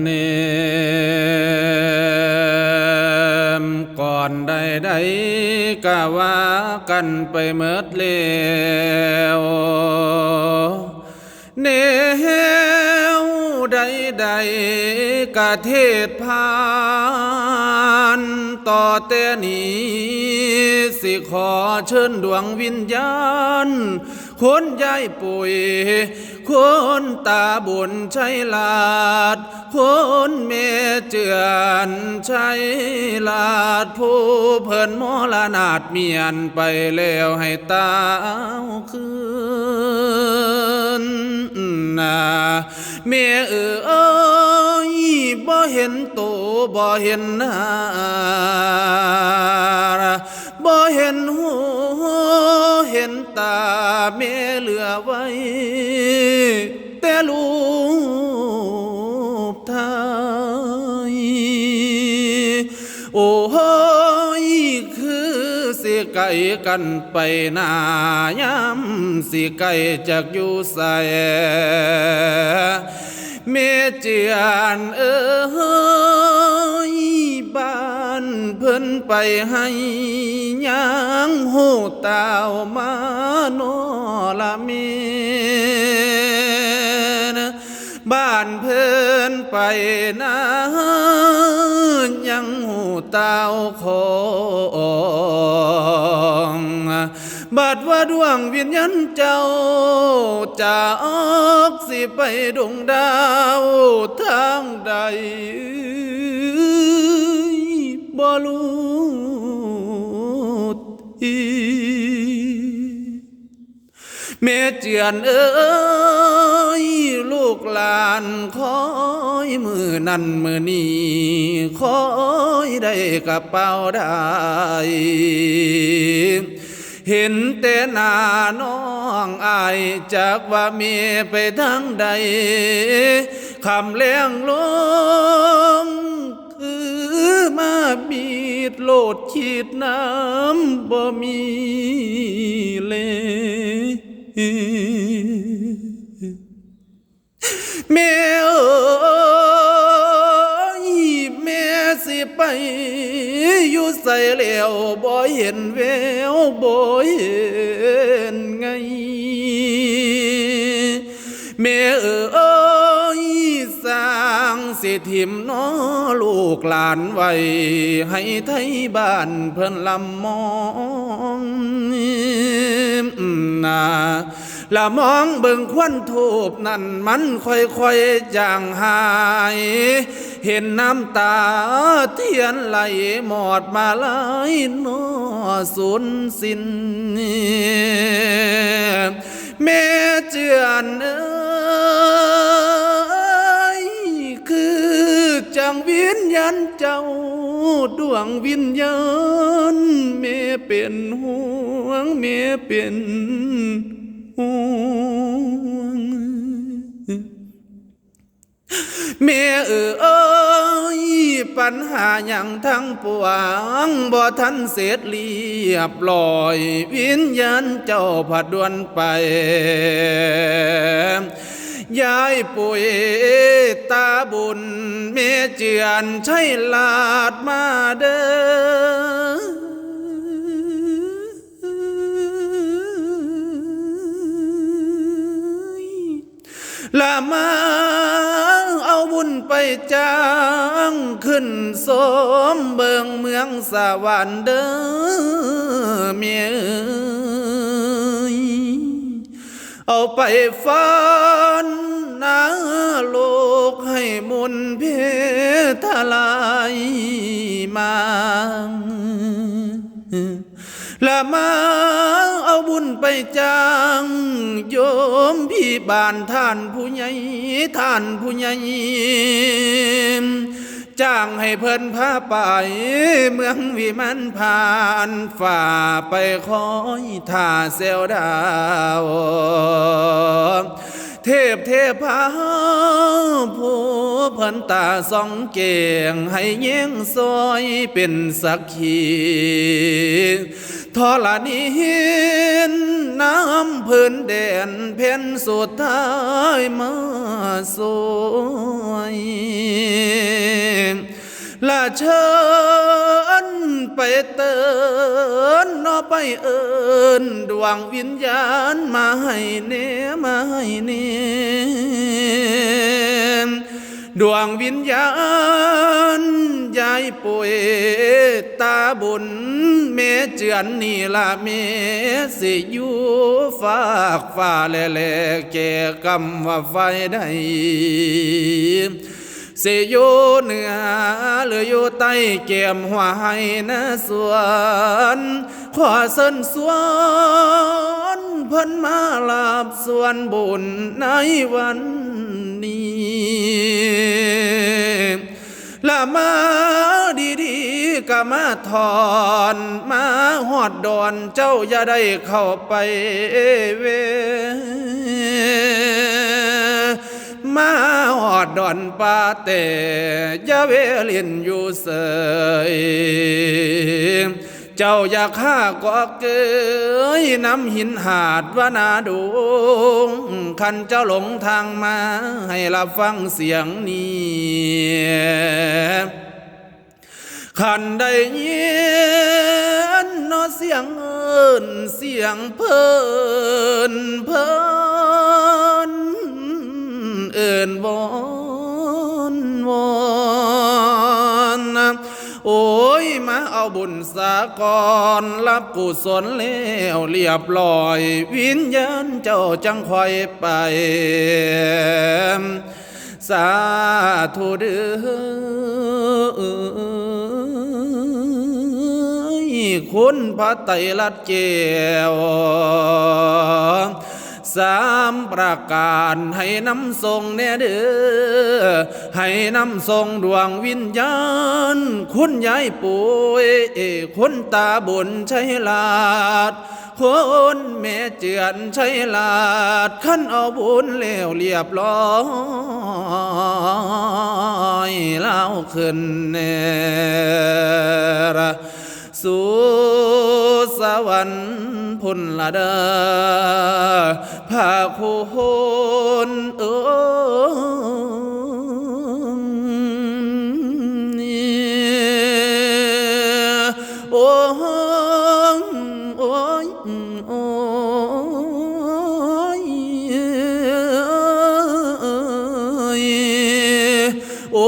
เนมก่อนใดๆก็ว่ากันไปเมิดแล้วเนวใดๆกะเทศพานต่อแต่นี้สิขอเชิญดวงวิญญาณ คนยายปุ๋ย คนตาบุญชัยลาด คนเมเจือนชัยลาด ผู้เพิ่นมรณาดเมียนไปแล้วให้ตาคืนนาเมียเอ้ยบ่เห็นโตบ่เห็นหนาบ่เห็นหู เห็นตาแม่เหลือไว้ แต่รูปไทยโอ้โหยคือสิไก่กันไปนายำสิไก่จากอยู่ใส่เมเจียนเอ้ยบ้านเพิ่นไปให้ยังหูตาวมาโนละเมนบ้านเพิ่นไปนะยังหูตาวของบัดว่าดวงวิญญาณเจ้าจะออกสิไปดวงดาวทางใด เจียนเอ้ยลูกหลานคอยมือนั่นมือนี้คอยได้กระเป๋าได้เห็นแต่นาน้องอายจากว่าเมีไปทางใดคำเลี้ยงลงคือมาบีดโลดขีดน้ำบ่มีเลย แม่เอ้ยแม่สิไปอยู่ใส่แล้วบ่เห็นแววบ่เห็นไง แม่เอ้ยสร้างสิทิมน้อลูกหลานไว้ ให้ไทยบ้านเพิ่นลำมอง นาละมองเบิ่งควันทูบนั่นมันค่อยๆจางหาย เห็นน้ำตาเทียนไหลหมอดมาไหลายนอสูญสิ้นแม่เจือนเอ้ยคือจังวิญญาณเจ้า ดวงวิญญาณแม่เป็นห่วงแม่เป็นห่วงแม่เอ้ยปัญหาอย่างทั้งปวงบ่ทันเสร็จเรียบร้อย วิญญาณเจ้าผัดดวนไป ยายป่วยตาบุญเมเจียนใช่ลาดมาเด้อละมาเอาบุญไปจ้างขึ้นสมเบิงเมืองสวรรค์เด้อเมียเอาไปฟันนา โลกให้มุนเพทลายมาละมาเอาบุญไปจ้างโยมพี่บานท่านผู้ใหญ่ท่านผู้ใหญ่จ้างให้เพิ่นพาไป เมืองวิมันผ่านฝ่าไปคอยท่าเซลดาว เทพเทพาผู้เพันตาสองเก่งให้เย่งซอยเป็นสักขีทอลนีนน้ำพื้นแดนเพ่นสุดท้ายมาสวยเชิญไปเตือนนอ ไปเอินดวงวิญญาณมาให้เนมาให้เนดวงวิญญาณยายป่วยตาบุญเมเจือนนี่ละเมสิอยู่ฝากฟ้าแลแลแก่กำว่าไฟได้สิอยู่เหนือหรืออยู่ใต้เกี่ยมหัวให้นะสวน ขอเส้นสวนเพิ่นมาลาบส่วนบุญในวันนี้ละมาดีๆก็มาถอนมาหอดดอนเจ้าอย่าได้เข้าไปเวมาหอดดอนปาเตยะเวลินอยู่เสย เจ้าอยากฆ่าก็เกยน้ำหินหาดวนาดูงคันเจ้าหลงทางมา ให้รับฟังเสียงนี้ขันได้ยินนอเสียงเอินเสียงเพิ่นเพิ่นเอินวอน มาเอาบุญสากรรับกุศลแล้วเรียบร้อย วิญญาณเจ้าจังคอยไป สาธุเด้อคุณพระไตรลัดเจว สามประการให้น้ำทรงแน่เด้อให้น้ำทรงดวงวิญญาณ คุณยายป่วยคุณตาบุญชัยลาดคนแม่เจือนใช้ลาดขั้นเอาบุญแล้วเรียบร้อยเล่าขึ้นเนระสู่ วรรค์พุ่นละเดาพาคุณเอโอ้โอ้ยโอ้ยโอ้